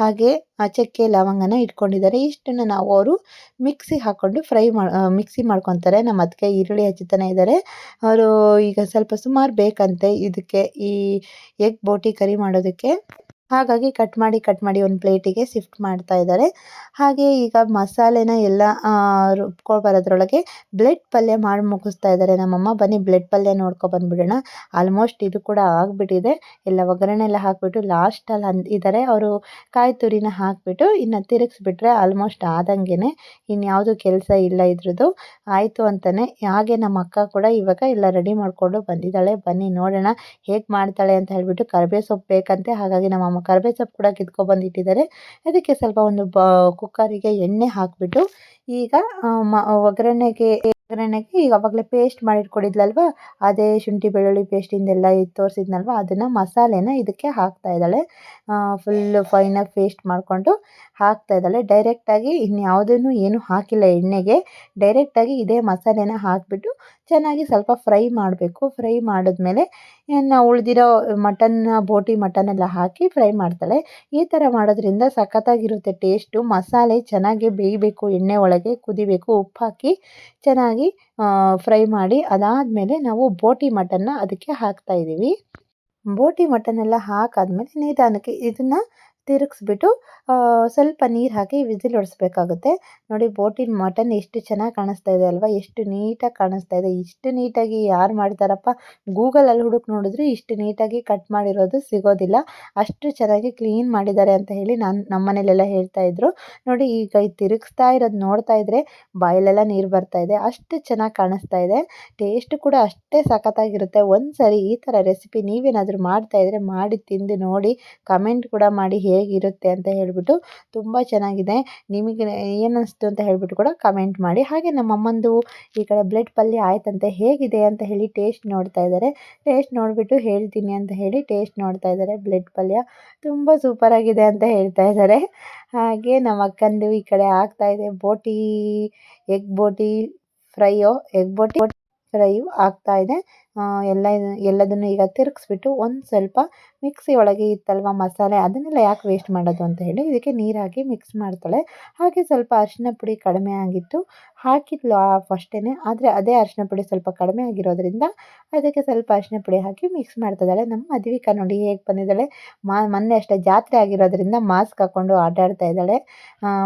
ಹಾಗೆ ಚಕ್ಕೆ, ಲವಂಗನ ಇಟ್ಕೊಂಡಿದ್ದಾರೆ. ಇಷ್ಟನ್ನು ನಾವು ಅವರು ಮಿಕ್ಸಿ ಹಾಕ್ಕೊಂಡು ಫ್ರೈ ಮಾಡಿ ಮಿಕ್ಸಿ ಮಾಡ್ಕೊತಾರೆ. ನಮ್ಮ ಅದಕ್ಕೆ ಈರುಳ್ಳಿ ಹಚ್ಚುತ್ತಾನೆ ಇದ್ದಾರೆ. ಅವರು ಈಗ ಸ್ವಲ್ಪ ಸುಮಾರು ಬೇಕಂತೆ. ಇದಕ್ಕೆ ಈ ಎಗ್ ಬೋಟಿ ಕರಿ ಮಾಡೋದಕ್ಕೆ ಹಾಗಾಗಿ ಕಟ್ ಮಾಡಿ ಕಟ್ ಮಾಡಿ ಒಂದು ಪ್ಲೇಟಿಗೆ ಶಿಫ್ಟ್ ಮಾಡ್ತಾ ಇದ್ದಾರೆ. ಹಾಗೆ ಈಗ ಮಸಾಲೆನ ಎಲ್ಲ ರುಬ್ಕೊಬರೋದ್ರೊಳಗೆ ಬ್ಲೆಡ್ ಪಲ್ಯ ಮಾಡಿ ಮುಗಿಸ್ತಾ ಇದ್ದಾರೆ. ನಮ್ಮಮ್ಮ, ಬನ್ನಿ ಬ್ಲೆಡ್ ಪಲ್ಯ ಬಂದ್ಬಿಡೋಣ. ಆಲ್ಮೋಸ್ಟ್ ಇದು ಕೂಡ ಆಗಿಬಿಟ್ಟಿದೆ. ಎಲ್ಲ ಒಗ್ಗರಣೆ ಎಲ್ಲ ಹಾಕಿಬಿಟ್ಟು ಲಾಸ್ಟಲ್ಲಿ ಅಂದಿದ್ದಾರೆ ಅವರು ಕಾಯಿ ತುರಿನ ಹಾಕಿಬಿಟ್ಟು ಇನ್ನು ತಿರುಗಿಸ್ಬಿಟ್ರೆ ಆಲ್ಮೋಸ್ಟ್ ಆದಂಗೆ ಇನ್ಯಾವುದು ಕೆಲಸ ಇಲ್ಲ ಇದ್ರದ್ದು ಆಯಿತು ಅಂತಲೇ ಹಾಗೆ ನಮ್ಮ ಅಕ್ಕ ಕೂಡ ಇವಾಗ ಎಲ್ಲ ರೆಡಿ ಮಾಡಿಕೊಂಡು ಬಂದಿದ್ದಾಳೆ. ಬನ್ನಿ ನೋಡೋಣ. ಹೇಗೆ ಮಾಡ್ತಾಳೆ ಅಂತ ಹೇಳಿಬಿಟ್ಟು ಕರಿಬೇವು ಸೊಪ್ಪು ಬೇಕಂತೆ. ಹಾಗಾಗಿ ನಮ್ಮಮ್ಮ ಕರಿಬೇವು ಸೊಪ್ಪು ಕೂಡ ಕಿತ್ಕೊಬಂದಿಟ್ಟಿದ್ದಾರೆ ಅದಕ್ಕೆ ಸ್ವಲ್ಪ ಒಂದು ಬ ಕುಕ್ಕರಿಗೆ ಎಣ್ಣೆ ಹಾಕಿಬಿಟ್ಟು ಈಗ ಒಗ್ಗರಣೆಗೆ ಒಗ್ಗರಣೆಗೆ ಈಗ ಆವಾಗಲೇ ಪೇಸ್ಟ್ ಮಾಡಿಟ್ಕೊಂಡಿದ್ಲಲ್ವ? ಅದೇ ಶುಂಠಿ ಬೆಳ್ಳುಳ್ಳಿ ಪೇಸ್ಟಿಂದೆಲ್ಲ ಇದು ತೋರಿಸಿದ್ನಲ್ವ? ಅದನ್ನು ಮಸಾಲೆನ ಇದಕ್ಕೆ ಹಾಕ್ತಾ ಇದ್ದಾಳೆ. ಫುಲ್ಲು ಫೈನಾಗಿ ಪೇಸ್ಟ್ ಮಾಡಿಕೊಂಡು ಹಾಕ್ತಾ ಇದ್ದಾಳೆ. ಡೈರೆಕ್ಟಾಗಿ ಇನ್ಯಾವುದನ್ನು ಏನು ಹಾಕಿಲ್ಲ ಎಣ್ಣೆಗೆ. ಡೈರೆಕ್ಟಾಗಿ ಇದೇ ಮಸಾಲೆನ ಹಾಕಿಬಿಟ್ಟು ಚೆನ್ನಾಗಿ ಸ್ವಲ್ಪ ಫ್ರೈ ಮಾಡಬೇಕು. ಫ್ರೈ ಮಾಡಿದ್ಮೇಲೆ ನಾವು ಉಳಿದಿರೋ ಮಟನ್ ಬೋಟಿ ಮಟನ್ ಎಲ್ಲ ಹಾಕಿ ಫ್ರೈ ಮಾಡ್ತಾಳೆ. ಈ ಥರ ಮಾಡೋದ್ರಿಂದ ಸಖತ್ತಾಗಿರುತ್ತೆ ಟೇಸ್ಟು ಮಸಾಲೆ ಚೆನ್ನಾಗಿ ಬೇಯಬೇಕು, ಎಣ್ಣೆ ಒಳಗೆ ಕುದಿಬೇಕು ಉಪ್ಪು ಹಾಕಿ ಚೆನ್ನಾಗಿ ಫ್ರೈ ಮಾಡಿ ಅದಾದಮೇಲೆ ನಾವು ಬೋಟಿ ಮಟನ್ನ ಅದಕ್ಕೆ ಹಾಕ್ತಾಯಿದ್ದೀವಿ ಬೋಟಿ ಮಟನ್ನೆಲ್ಲ ಹಾಕಾದ್ಮೇಲೆ ನಿಧಾನಕ್ಕೆ ಇದನ್ನು ತಿರುಗಿಸ್ಬಿಟ್ಟು ಸ್ವಲ್ಪ ನೀರು ಹಾಕಿ ವಿಸಿಲ್ ಹೊಡಿಸ್ಬೇಕಾಗುತ್ತೆ. ನೋಡಿ ಬೋಟಿನ ಮಟನ್ ಎಷ್ಟು ಚೆನ್ನಾಗಿ ಕಾಣಿಸ್ತಾ ಇದೆ ಅಲ್ವಾ? ಎಷ್ಟು ನೀಟಾಗಿ ಕಾಣಿಸ್ತಾ ಇದೆ. ಇಷ್ಟು ನೀಟಾಗಿ ಯಾರು ಮಾಡ್ತಾರಪ್ಪ? ಗೂಗಲಲ್ಲಿ ಹುಡುಕ್ ನೋಡಿದ್ರು ಇಷ್ಟು ನೀಟಾಗಿ ಕಟ್ ಮಾಡಿರೋದು ಸಿಗೋದಿಲ್ಲ. ಅಷ್ಟು ಚೆನ್ನಾಗಿ ಕ್ಲೀನ್ ಮಾಡಿದ್ದಾರೆ ಅಂತ ಹೇಳಿ ನಾನು ನಮ್ಮ ಮನೇಲೆಲ್ಲ ಹೇಳ್ತಾ ಇದ್ರು. ನೋಡಿ ಈಗ ತಿರುಗಿಸ್ತಾ ಇರೋದು ನೋಡ್ತಾ ಇದ್ರೆ ಬಾಯಲೆಲ್ಲ ನೀರು ಬರ್ತಾ ಇದೆ. ಅಷ್ಟು ಚೆನ್ನಾಗಿ ಕಾಣಿಸ್ತಾ ಇದೆ. ಟೇಸ್ಟ್ ಕೂಡ ಅಷ್ಟೇ ಸಖತ್ತಾಗಿರುತ್ತೆ. ಒಂದು ಸರಿ ಈ ಥರ ರೆಸಿಪಿ ನೀವೇನಾದರೂ ಮಾಡ್ತಾ ಇದ್ರೆ ಮಾಡಿ ತಿಂದು ನೋಡಿ, ಕಮೆಂಟ್ ಕೂಡ ಮಾಡಿ ಹೇಗಿರುತ್ತೆ ಅಂತ ಹೇಳಿಬಿಟ್ಟು ತುಂಬ ಚೆನ್ನಾಗಿದೆ. ನಿಮಗೆ ಏನು ಅನಿಸ್ತು ಅಂತ ಹೇಳಿಬಿಟ್ಟು ಕೂಡ ಕಮೆಂಟ್ ಮಾಡಿ. ಹಾಗೆ ನಮ್ಮ ಅಮ್ಮಂದು ಈ ಕಡೆ ಬ್ಲಡ್ ಪಲ್ಯ ಆಯ್ತಂತೆ, ಹೇಗಿದೆ ಅಂತ ಹೇಳಿ ಟೇಸ್ಟ್ ನೋಡ್ತಾ ಇದ್ದಾರೆ. ಟೇಸ್ಟ್ ನೋಡಿಬಿಟ್ಟು ಹೇಳ್ತೀನಿ ಅಂತ ಹೇಳಿ ಟೇಸ್ಟ್ ನೋಡ್ತಾ ಇದ್ದಾರೆ. ಬ್ಲಡ್ ಪಲ್ಯ ತುಂಬ ಸೂಪರಾಗಿದೆ ಅಂತ ಹೇಳ್ತಾ ಇದ್ದಾರೆ. ಹಾಗೆ ನಮ್ಮ ಅಕ್ಕಂದು ಈ ಕಡೆ ಆಗ್ತಾ ಇದೆ. ಬೋಟಿ ಎಗ್ ಬೋಟಿ ಫ್ರೈಯೋ ಎಗ್ ಬೋಟಿ ಫ್ರೈಯು ಆಗ್ತಾ ಇದೆ. ಎಲ್ಲ ಎಲ್ಲದನ್ನು ಈಗ ತಿರುಗಿಸ್ಬಿಟ್ಟು ಒಂದು ಸ್ವಲ್ಪ ಮಿಕ್ಸಿ ಒಳಗೆ ಇತ್ತಲ್ವ ಮಸಾಲೆ? ಅದನ್ನೆಲ್ಲ ಯಾಕೆ ವೇಸ್ಟ್ ಮಾಡೋದು ಅಂತ ಹೇಳಿ ಇದಕ್ಕೆ ನೀರು ಹಾಕಿ ಮಿಕ್ಸ್ ಮಾಡ್ತಾಳೆ. ಹಾಗೆ ಸ್ವಲ್ಪ ಅರಿಶಿನ ಪುಡಿ ಕಡಿಮೆ ಆಗಿತ್ತು. ಹಾಕಿದ್ಲು ಫಸ್ಟೇ ಆದರೆ ಅದೇ ಅರಿಶಿನ ಪುಡಿ ಸ್ವಲ್ಪ ಕಡಿಮೆ ಆಗಿರೋದ್ರಿಂದ ಅದಕ್ಕೆ ಸ್ವಲ್ಪ ಅರಿಶಿನ ಪುಡಿ ಹಾಕಿ ಮಿಕ್ಸ್ ಮಾಡ್ತಿದ್ದಾಳೆ. ನಮ್ಮ ಮದುವಿಕ ನೋಡಿ ಹೇಗೆ ಬಂದಿದ್ದಾಳೆ. ಮಾ, ಮೊನ್ನೆ ಅಷ್ಟೇ ಜಾತ್ರೆ ಆಗಿರೋದ್ರಿಂದ ಮಾಸ್ಕ್ ಹಾಕ್ಕೊಂಡು ಆಟ ಆಡ್ತಾ ಇದ್ದಾಳೆ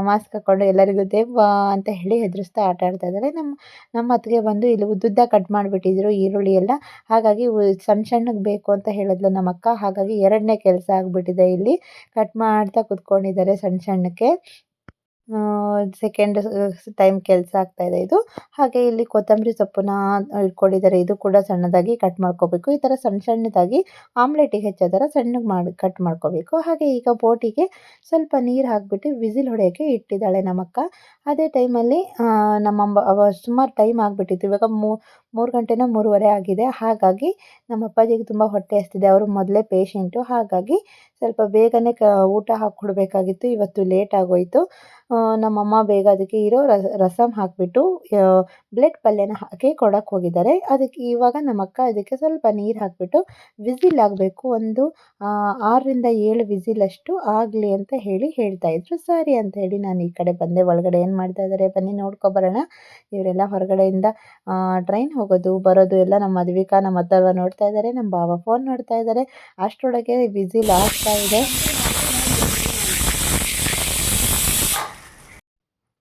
ಮಾಸ್ಕ್ ಹಾಕ್ಕೊಂಡು ಎಲ್ಲರಿಗೂ ದೇವ ಅಂತ ಹೇಳಿ ಹೆದರಿಸ್ತಾ ಆಟ ಆಡ್ತಾ ಇದ್ದಾಳೆ. ನಮ್ಮ ನಮ್ಮ ಅತ್ತಿಗೆ ಬಂದು ಇಲ್ಲಿ ಉದ್ದುದ್ದ ಕಟ್ ಮಾಡಿಬಿಟ್ಟಿದ್ರು ಈರುಳ್ಳಿ ಎಲ್ಲ. ಹಾಗಾಗಿ ಸಣ್ಣ ಸಣ್ಣಗೆ ಬೇಕು ಅಂತ ಹೇಳಿದ್ಲು ನಮ್ಮ ಅಕ್ಕ ಹಾಗಾಗಿ ಎರಡನೇ ಕೆಲಸ ಆಗಿಬಿಟ್ಟಿದೆ ಇಲ್ಲಿ. ಕಟ್ ಮಾಡ್ತಾ ಕುತ್ಕೊಂಡಿದ್ದಾರೆ ಸಣ್ಣ ಸಣ್ಣಕ್ಕೆ. ಸೆಕೆಂಡ್ ಟೈಮ್ ಕೆಲಸ ಆಗ್ತಾಯಿದೆ ಇದು ಹಾಗೆ ಇಲ್ಲಿ ಕೊತ್ತಂಬರಿ ಸೊಪ್ಪನ್ನ ಇಟ್ಕೊಂಡಿದ್ದಾರೆ. ಇದು ಕೂಡ ಸಣ್ಣದಾಗಿ ಕಟ್ ಮಾಡ್ಕೋಬೇಕು. ಈ ಥರ ಸಣ್ಣ ಸಣ್ಣದಾಗಿ ಆಮ್ಲೆಟಿಗೆ ಹೆಚ್ಚೋ ಥರ ಸಣ್ಣಗೆ ಮಾಡಿ ಕಟ್ ಮಾಡ್ಕೋಬೇಕು. ಹಾಗೆ ಈಗ ಬೋಟಿಗೆ ಸ್ವಲ್ಪ ನೀರು ಹಾಕಿಬಿಟ್ಟು ವಿಸಿಲ್ ಹೊಡೆಯೋಕ್ಕೆ ಇಟ್ಟಿದ್ದಾಳೆ ನಮ್ಮಕ್ಕ. ಅದೇ ಟೈಮಲ್ಲಿ ನಮ್ಮ ಸುಮಾರು ಟೈಮ್ ಆಗಿಬಿಟ್ಟಿತ್ತು. ಇವಾಗ ಮೂರು ಗಂಟೆನ ಮೂರುವರೆ ಆಗಿದೆ. ಹಾಗಾಗಿ ನಮ್ಮ ಅಪ್ಪಾಜಿಗೆ ತುಂಬ ಹೊಟ್ಟೆ ಹಸ್ತಿದೆ. ಅವರು ಮೊದಲೇ ಪೇಷೆಂಟು ಹಾಗಾಗಿ ಸ್ವಲ್ಪ ಬೇಗನೆ ಕ, ಊಟ ಹಾಕ್ಕೊಡ್ಬೇಕಾಗಿತ್ತು. ಇವತ್ತು ಲೇಟ್ ಆಗೋಯಿತು. ನಮ್ಮಮ್ಮ ಬೇಗ ಅದಕ್ಕೆ ಇರೋ ರಸಮ್ ಹಾಕಿಬಿಟ್ಟು ಬ್ಲೆಡ್ ಪಲ್ಯನ ಹಾಕಿ ಕೊಡೋಕ್ಕೆ ಹೋಗಿದ್ದಾರೆ. ಅದಕ್ಕೆ ಇವಾಗ ನಮ್ಮ ಅಕ್ಕ ಅದಕ್ಕೆ ಸ್ವಲ್ಪ ನೀರು ಹಾಕಿಬಿಟ್ಟು ವಿಸಿಲ್ ಆಗಬೇಕು ಒಂದು ಆರರಿಂದ ಏಳು ವಿಸಿಲಷ್ಟು ಆಗಲಿ ಅಂತ ಹೇಳಿ ಹೇಳ್ತಾ ಇದ್ರು. ಸರಿ ಅಂತ ಹೇಳಿ ನಾನು ಈ ಕಡೆ ಬಂದೆ. ಒಳಗಡೆ ಏನು ಮಾಡ್ತಾ ಇದ್ದಾರೆ? ಬನ್ನಿ ನೋಡ್ಕೊಬರೋಣ ಇವರೆಲ್ಲ ಹೊರಗಡೆಯಿಂದ ಟ್ರೈನ್ ಹೋಗೋದು, ಬರೋದು ಎಲ್ಲ ನಮ್ಮ ಮದ್ವಿಕಾ ನಮ್ಮ ಅತ್ತವ ನೋಡ್ತಾ ಇದ್ದಾರೆ. ನಮ್ಮ ಬಾಬಾ ಫೋನ್ ನೋಡ್ತಾ ಇದ್ದಾರೆ. ಅಷ್ಟರೊಳಗೆ ವಿಸಿಲ್ ಆಗ್ತಾ ಇದೆ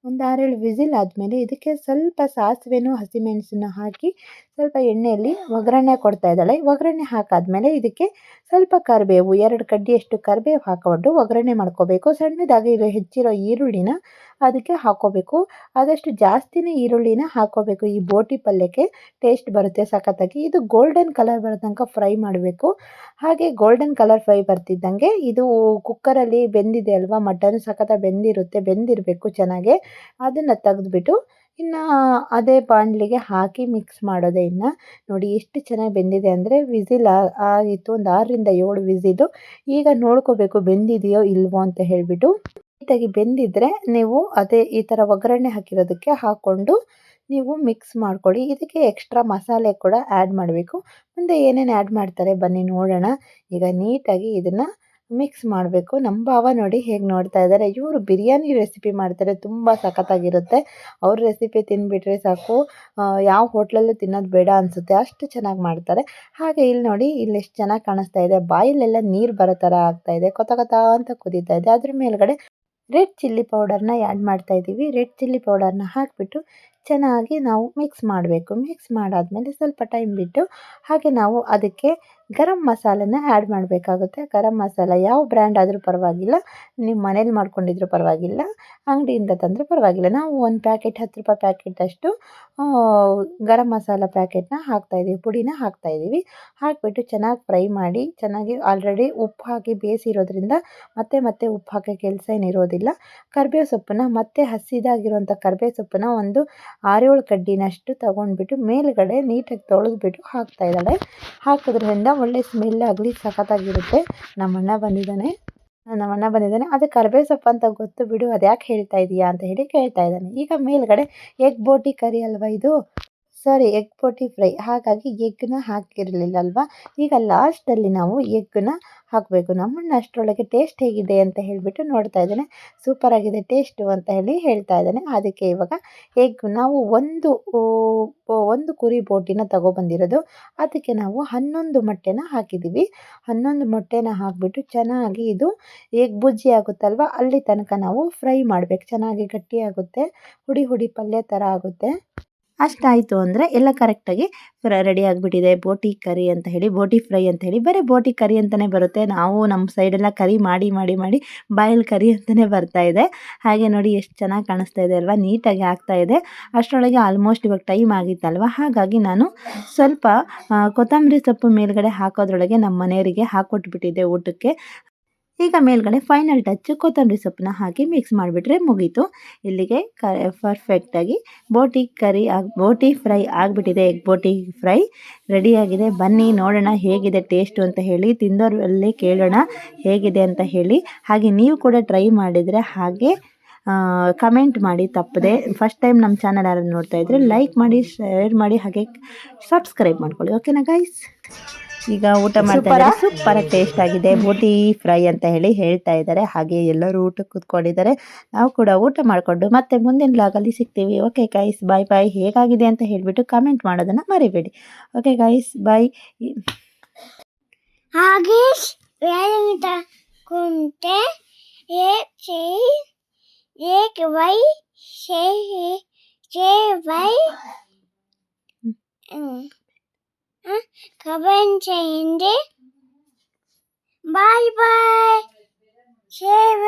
ಒಂದು ಆರೇಳು ವಿಸಿಲ್ ಆದಮೇಲೆ ಇದಕ್ಕೆ ಸ್ವಲ್ಪ ಸಾಸಿವೆನೂ ಹಸಿಮೆಣಸನ್ನು ಹಾಕಿ ಸ್ವಲ್ಪ ಎಣ್ಣೆಯಲ್ಲಿ ಒಗ್ಗರಣೆ ಕೊಡ್ತಾ ಇದ್ದಾಳೆ. ಒಗ್ಗರಣೆ ಹಾಕಾದ್ಮೇಲೆ ಇದಕ್ಕೆ ಸ್ವಲ್ಪ ಕರಿಬೇವು, ಎರಡು ಕಡ್ಡಿಯಷ್ಟು ಕರಿಬೇವು ಹಾಕೊಂಡು ಒಗ್ಗರಣೆ ಮಾಡ್ಕೋಬೇಕು. ಸಣ್ಣದಾಗಿ ಹೆಚ್ಚಿರೋ ಈರುಳ್ಳಿನ ಅದಕ್ಕೆ ಹಾಕೋಬೇಕು. ಆದಷ್ಟು ಜಾಸ್ತಿನೇ ಈರುಳ್ಳಿನ ಹಾಕೋಬೇಕು. ಈ ಬೋಟಿ ಪಲ್ಯಕ್ಕೆ ಟೇಸ್ಟ್ ಬರುತ್ತೆ ಸಖತ್ತಾಗಿ. ಇದು ಗೋಲ್ಡನ್ ಕಲರ್ ಬರೋ ತನಕ ಫ್ರೈ ಮಾಡಬೇಕು. ಹಾಗೆ ಗೋಲ್ಡನ್ ಕಲರ್ ಫ್ರೈ ಬರ್ತಿದ್ದಂಗೆ ಇದು ಕುಕ್ಕರಲ್ಲಿ ಬೆಂದಿದೆ ಅಲ್ವಾ? ಮಟನ್ ಸಖತ್ತಾಗಿ ಬೆಂದಿರುತ್ತೆ. ಬೆಂದಿರಬೇಕು ಚೆನ್ನಾಗೆ. ಅದನ್ನು ತೆಗೆದುಬಿಟ್ಟು ಇನ್ನು ಅದೇ ಬಾಣಲಿಗೆ ಹಾಕಿ ಮಿಕ್ಸ್ ಮಾಡೋದೇ ಇನ್ನು. ನೋಡಿ ಎಷ್ಟು ಚೆನ್ನಾಗಿ ಬೆಂದಿದೆ ಅಂದರೆ ವಿಸಿಲ್ ಆಗಿತ್ತು ಒಂದು ಆರರಿಂದ ಏಳು ವಿಸಿಲು. ಈಗ ನೋಡ್ಕೋಬೇಕು ಬೆಂದಿದೆಯೋ ಇಲ್ವೋ ಅಂತ ಹೇಳಿಬಿಟ್ಟು. ನೀಟಾಗಿ ಬೆಂದಿದ್ರೆ ನೀವು ಅದೇ ಈ ಥರ ಒಗ್ಗರಣೆ ಹಾಕಿರೋದಕ್ಕೆ ಹಾಕ್ಕೊಂಡು ನೀವು ಮಿಕ್ಸ್ ಮಾಡ್ಕೊಳ್ಳಿ. ಇದಕ್ಕೆ ಎಕ್ಸ್ಟ್ರಾ ಮಸಾಲೆ ಕೂಡ ಆ್ಯಡ್ ಮಾಡಬೇಕು. ಮುಂದೆ ಏನೇನು ಆ್ಯಡ್ ಮಾಡ್ತಾರೆ ಬನ್ನಿ ನೋಡೋಣ. ಈಗ ನೀಟಾಗಿ ಇದನ್ನು ಮಿಕ್ಸ್ ಮಾಡಬೇಕು. ನಮ್ಮ ಭಾವ ನೋಡಿ ಹೇಗೆ ನೋಡ್ತಾ ಇದ್ದಾರೆ ಇವರು ಬಿರಿಯಾನಿ ರೆಸಿಪಿ ಮಾಡ್ತಾರೆ. ತುಂಬ ಸಖತ್ತಾಗಿರುತ್ತೆ. ಅವ್ರ ರೆಸಿಪಿ ತಿಂದುಬಿಟ್ರೆ ಸಾಕು. ಯಾವ ಹೋಟ್ಲಲ್ಲೂ ತಿನ್ನೋದು ಬೇಡ ಅನಿಸುತ್ತೆ. ಅಷ್ಟು ಚೆನ್ನಾಗಿ ಮಾಡ್ತಾರೆ. ಹಾಗೆ ಇಲ್ಲಿ ನೋಡಿ ಇಲ್ಲಿ ಎಷ್ಟು ಚೆನ್ನಾಗಿ ಕಾಣಿಸ್ತಾ ಇದೆ. ಬಾಯಲ್ಲೆಲ್ಲ ನೀರು ಬರೋ ಥರ ಆಗ್ತಾ ಇದೆ. ಕೊತ ಕೊತ ಅಂತ ಕುದೀತಾ ಇದೆ. ಅದ್ರ ಮೇಲ್ಗಡೆ ರೆಡ್ ಚಿಲ್ಲಿ ಪೌಡರ್ನ ಆ್ಯಡ್ ಮಾಡ್ತಾ ಇದ್ದೀವಿ ರೆಡ್ ಚಿಲ್ಲಿ ಪೌಡರ್ನ ಹಾಕಿಬಿಟ್ಟು ಚೆನ್ನಾಗಿ ನಾವು ಮಿಕ್ಸ್ ಮಾಡಬೇಕು. ಮಿಕ್ಸ್ ಮಾಡಾದಮೇಲೆ ಸ್ವಲ್ಪ ಟೈಮ್ ಬಿಟ್ಟು ಹಾಗೆ ನಾವು ಅದಕ್ಕೆ ಗರಂ ಮಸಾಲೆನ ಆ್ಯಡ್ ಮಾಡಬೇಕಾಗುತ್ತೆ. ಗರಂ ಮಸಾಲ ಯಾವ ಬ್ರ್ಯಾಂಡ್ ಆದರೂ ಪರವಾಗಿಲ್ಲ. ನಿಮ್ಮ ಮನೇಲಿ ಮಾಡ್ಕೊಂಡಿದ್ರು ಪರವಾಗಿಲ್ಲ. ಅಂಗಡಿಯಿಂದ ತಂದರೂ ಪರವಾಗಿಲ್ಲ. ನಾವು ಒಂದು ಪ್ಯಾಕೆಟ್ ಹತ್ತು ರೂಪಾಯಿ ಪ್ಯಾಕೆಟಷ್ಟು ಗರಂ ಮಸಾಲ ಪ್ಯಾಕೆಟ್ನ ಹಾಕ್ತಾಯಿದ್ದೀವಿ ಪುಡಿನ ಹಾಕ್ತಾಯಿದ್ದೀವಿ ಹಾಕಿಬಿಟ್ಟು ಚೆನ್ನಾಗಿ ಫ್ರೈ ಮಾಡಿ, ಚೆನ್ನಾಗಿ ಆಲ್ರೆಡಿ ಉಪ್ಪು ಹಾಕಿ ಬೇಯಿಸಿರೋದ್ರಿಂದ ಮತ್ತೆ ಮತ್ತೆ ಉಪ್ಪು ಹಾಕೋ ಕೆಲಸ ಏನಿರೋದಿಲ್ಲ ಕರಿಬೇವು ಸೊಪ್ಪನ್ನ ಮತ್ತೆ ಹಸಿದಾಗಿರುವಂಥ ಕರಿಬೇವು ಸೊಪ್ಪನ್ನ ಒಂದು ಆರೇಳು ಕಡ್ಡಿನಷ್ಟು ತೊಗೊಂಡ್ಬಿಟ್ಟು ಮೇಲುಗಡೆ ನೀಟಾಗಿ ತೊಳೆದ್ಬಿಟ್ಟು ಹಾಕ್ತಾ ಇದ್ದಾಳೆ. ಹಾಕೋದ್ರಿಂದ ಒಳ್ಳೆ ಸ್ಮೆಲ್ ಆಗಲಿ ಸಖತ್ತಾಗಿರುತ್ತೆ. ನಮ್ಮ ಅಣ್ಣ ಬಂದಿದ್ದಾನೆ. ನಮ್ಮ ಅಣ್ಣ ಬಂದಿದ್ದಾನೆ. ಅದು ಕರಿಬೇವು ಸೊಪ್ಪು ಅಂತ ಗೊತ್ತು ಬಿಡು ಅದು ಯಾಕೆ ಹೇಳ್ತಾ ಇದೀಯಾ ಅಂತ ಹೇಳಿ ಕೇಳ್ತಾ ಇದ್ದಾನೆ. ಈಗ ಮೇಲ್ಗಡೆ ಎಗ್ ಬೋಟಿ ಕರಿ ಅಲ್ವಾ ಇದು? ಸಾರಿ ಎಗ್ ಬೋಟಿ ಫ್ರೈ ಹಾಗಾಗಿ ಎಗ್ನ ಹಾಕಿರಲಿಲ್ಲ ಅಲ್ವಾ ಈಗ ಲಾಸ್ಟಲ್ಲಿ ನಾವು ಎಗ್ಗನ್ನ ಹಾಕಬೇಕು. ನಮ್ಮಣ್ಣ ಅಷ್ಟರೊಳಗೆ ಟೇಸ್ಟ್ ಹೇಗಿದೆ ಅಂತ ಹೇಳಿಬಿಟ್ಟು ನೋಡ್ತಾ ಇದ್ದಾನೆ. ಸೂಪರಾಗಿದೆ ಟೇಸ್ಟು ಅಂತ ಹೇಳಿ ಹೇಳ್ತಾ ಇದ್ದಾನೆ. ಅದಕ್ಕೆ ಇವಾಗ ಎಗ್ ನಾವು ಒಂದು ಒಂದು ಕುರಿ ಬೋಟಿನ ತಗೊಬಂದಿರೋದು. ಅದಕ್ಕೆ ನಾವು ಹನ್ನೊಂದು ಮೊಟ್ಟೆನ ಹಾಕಿದ್ದೀವಿ. ಹನ್ನೊಂದು ಮೊಟ್ಟೆನ ಹಾಕಿಬಿಟ್ಟು ಚೆನ್ನಾಗಿ ಇದು ಎಗ್ ಬುಜ್ಜಿ ಆಗುತ್ತಲ್ವ? ಅಲ್ಲಿ ತನಕ ನಾವು ಫ್ರೈ ಮಾಡಬೇಕು. ಚೆನ್ನಾಗಿ ಗಟ್ಟಿಯಾಗುತ್ತೆ. ಹುಡಿ ಹುಡಿ ಪಲ್ಯ ಥರ ಆಗುತ್ತೆ. ಅಷ್ಟಾಯಿತು ಅಂದರೆ ಎಲ್ಲ ಕರೆಕ್ಟಾಗಿ ರೆಡಿ ಆಗಿಬಿಟ್ಟಿದೆ. ಬೋಟಿ ಕರಿ ಅಂತ ಹೇಳಿ, ಬೋಟಿ ಫ್ರೈ ಅಂತ ಹೇಳಿ, ಬರೀ ಬೋಟಿ ಕರಿ ಅಂತಲೇ ಬರುತ್ತೆ. ನಾವು ನಮ್ಮ ಸೈಡೆಲ್ಲ ಕರಿ ಮಾಡಿ ಮಾಡಿ ಮಾಡಿ ಬಾಯಲ್ಲಿ ಕರಿ ಅಂತಲೇ ಬರ್ತಾ ಇದೆ. ಹಾಗೆ ನೋಡಿ ಎಷ್ಟು ಚೆನ್ನಾಗಿ ಕಾಣಿಸ್ತಾ ಇದೆ ಅಲ್ವಾ? ನೀಟಾಗಿ ಆಗ್ತಾ ಇದೆ. ಅಷ್ಟರೊಳಗೆ ಆಲ್ಮೋಸ್ಟ್ ಇವಾಗ ಟೈಮ್ ಆಗಿತ್ತಲ್ವ? ಹಾಗಾಗಿ ನಾನು ಸ್ವಲ್ಪ ಕೊತ್ತಂಬರಿ ಸೊಪ್ಪು ಮೇಲುಗಡೆ ಹಾಕೋದ್ರೊಳಗೆ ನಮ್ಮ ಮನೆಯವರಿಗೆ ಹಾಕ್ಕೊಟ್ಬಿಟ್ಟಿದ್ದೆ ಊಟಕ್ಕೆ. ಈಗ ಮೇಲ್ಗಡೆ ಫೈನಲ್ ಟಚ್ ಕೊತ್ತಂಬರಿ ಸೊಪ್ಪನ್ನ ಹಾಕಿ ಮಿಕ್ಸ್ ಮಾಡಿಬಿಟ್ರೆ ಮುಗೀತು. ಇಲ್ಲಿಗೆ ಕ ಪರ್ಫೆಕ್ಟಾಗಿ ಬೋಟಿ ಕರಿ ಆಗಿ, ಬೋಟಿ ಫ್ರೈ ಆಗಿಬಿಟ್ಟಿದೆ ಎಗ್ ಬೋಟಿ ಫ್ರೈ. ರೆಡಿಯಾಗಿದೆ ಬನ್ನಿ, ನೋಡೋಣ ಹೇಗಿದೆ ಟೇಸ್ಟು ಅಂತ ಹೇಳಿ. ತಿಂದೋರಲ್ಲಿ ಕೇಳೋಣ ಹೇಗಿದೆ ಅಂತ ಹೇಳಿ. ಹಾಗೆ ನೀವು ಕೂಡ ಟ್ರೈ ಮಾಡಿದರೆ ಹಾಗೆ ಕಮೆಂಟ್ ಮಾಡಿ ತಪ್ಪದೆ. ಫಸ್ಟ್ ಟೈಮ್ ನಮ್ಮ ಚಾನಲ್ ಯಾರು ನೋಡ್ತಾ ಇದ್ದರೆ ಲೈಕ್ ಮಾಡಿ ಶೇರ್ ಮಾಡಿ, ಹಾಗೆ ಸಬ್ಸ್ಕ್ರೈಬ್ ಮಾಡ್ಕೊಳ್ಳಿ. ಓಕೆನಾ ಗೈಸ್ ಈಗ ಊಟ ಮಾಡ್ತಾರೆ ಇದ್ದಾರೆ ಸೂಪರ್ ಟೇಸ್ಟ್ ಆಗಿದೆ. ಬೋಟಿ ಫ್ರೈ ಅಂತ ಹೇಳಿ ಹೇಳ್ತಾ ಇದ್ದಾರೆ. ಹಾಗೆ ಎಲ್ಲರೂ ಊಟಕ್ಕೆ ಕೂತ್ಕೊಂಡಿದ್ದಾರೆ. ನಾವು ಕೂಡ ಊಟ ಮಾಡಿಕೊಂಡು ಮತ್ತೆ ಮುಂದಿನ ಲಾಗಲ್ಲಿ ಸಿಗ್ತೀವಿ. ಓಕೆ ಗೈಸ್ ಬಾಯ್ ಬಾಯ್ ಹೇಗಾಗಿದೆ ಅಂತ ಹೇಳಿಬಿಟ್ಟು ಕಮೆಂಟ್ ಮಾಡೋದನ್ನು ಮರಿಬೇಡಿ. ಓಕೆ ಗೈಸ್ ಬಾಯ್ ಹಾಗೆ ಕುಂತೆ ವೈ ವೈ. కమెంట్ చేయండి. Bye bye. షేర్